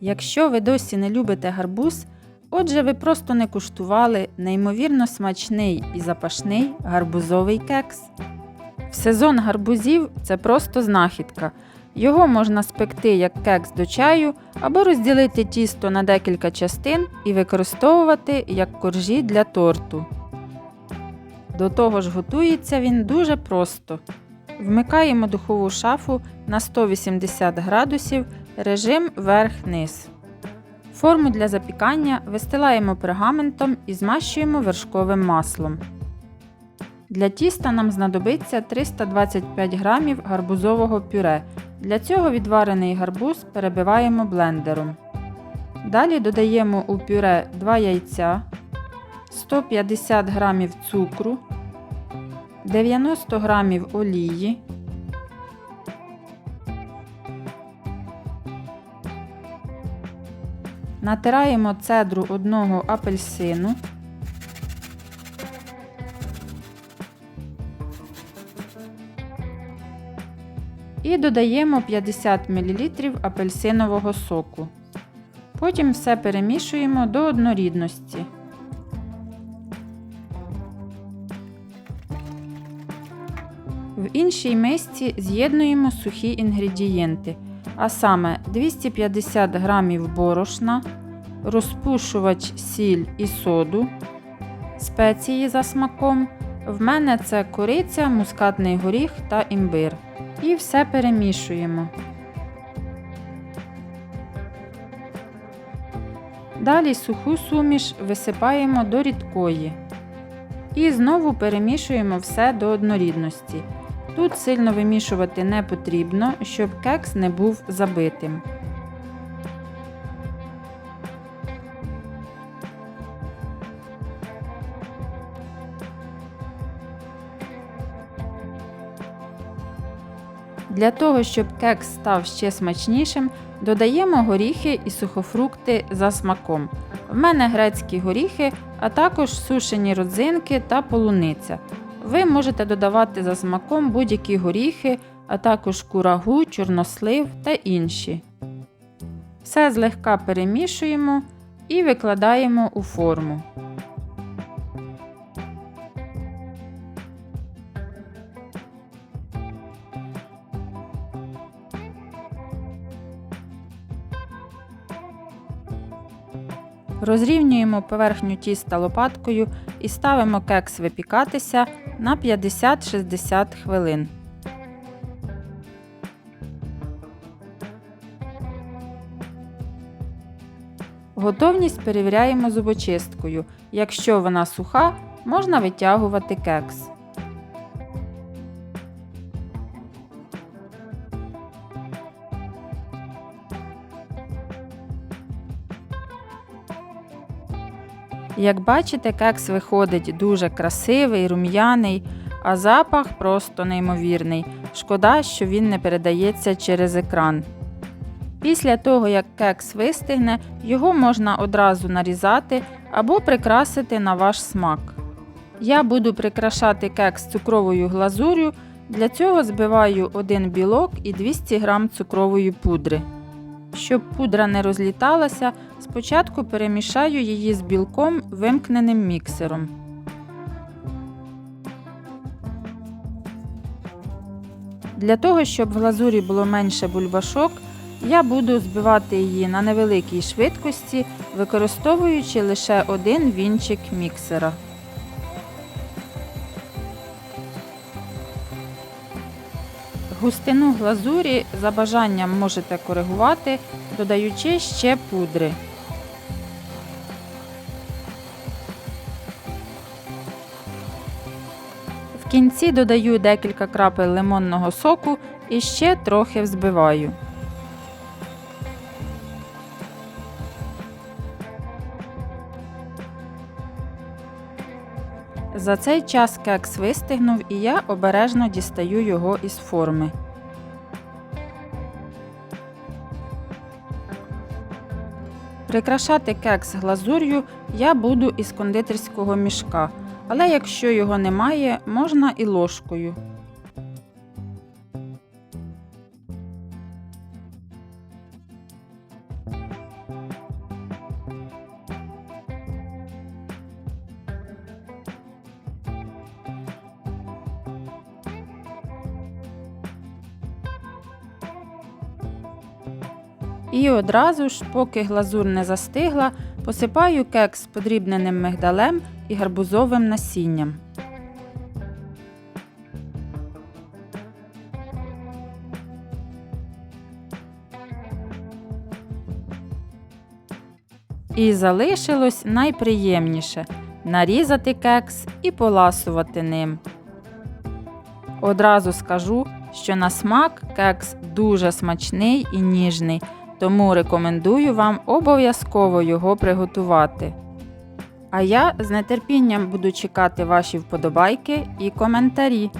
Якщо ви досі не любите гарбуз, отже, ви просто не куштували неймовірно смачний і запашний гарбузовий кекс. В сезон гарбузів це просто знахідка. Його можна спекти як кекс до чаю або розділити тісто на декілька частин і використовувати як коржі для торту. До того ж, готується він дуже просто. Вмикаємо духову шафу на 180 градусів, режим верх-низ. Форму для запікання вистилаємо пергаментом і змащуємо вершковим маслом. Для тіста нам знадобиться 325 г гарбузового пюре. Для цього відварений гарбуз перебиваємо блендером. Далі додаємо у пюре 2 яйця, 150 г цукру, 90 г олії, натираємо цедру одного апельсину. І додаємо 50 мл апельсинового соку. Потім все перемішуємо до однорідності. В іншій мисці з'єднуємо сухі інгредієнти, а саме 250 г борошна, розпушувач сіль і соду, спеції за смаком. В мене це кориця, мускатний горіх та імбир. І все перемішуємо. Далі суху суміш висипаємо до рідкої. І знову перемішуємо все до однорідності. Тут сильно вимішувати не потрібно, щоб кекс не був забитим. Для того, щоб кекс став ще смачнішим, додаємо горіхи і сухофрукти за смаком. В мене грецькі горіхи, а також сушені родзинки та полуниця. Ви можете додавати за смаком будь-які горіхи, а також курагу, чорнослив та інші. Все злегка перемішуємо і викладаємо у форму. Розрівнюємо поверхню тіста лопаткою і ставимо кекс випікатися на 50-60 хвилин. Готовність перевіряємо зубочисткою. Якщо вона суха, можна витягувати кекс. Як бачите, кекс виходить дуже красивий, рум'яний, а запах просто неймовірний. Шкода, що він не передається через екран. Після того, як кекс вистигне, його можна одразу нарізати або прикрасити на ваш смак. Я буду прикрашати кекс цукровою глазур'ю. Для цього збиваю один білок і 200 г цукрової пудри. Щоб пудра не розліталася, спочатку перемішаю її з білком вимкненим міксером. Для того, щоб в глазурі було менше бульбашок, я буду збивати її на невеликій швидкості, використовуючи лише один вінчик міксера. Густину глазурі за бажанням можете коригувати, додаючи ще пудри. В кінці додаю декілька крапель лимонного соку і ще трохи взбиваю. За цей час кекс вистигнув і я обережно дістаю його із форми. Прикрашати кекс глазур'ю я буду із кондитерського мішка, але якщо його немає, можна і ложкою. І одразу ж, поки глазур не застигла, посипаю кекс подрібненим мигдалем і гарбузовим насінням. І залишилось найприємніше нарізати кекс і поласувати ним. Одразу скажу, що на смак кекс дуже смачний і ніжний, тому рекомендую вам обов'язково його приготувати. А я з нетерпінням буду чекати ваші вподобайки і коментарі.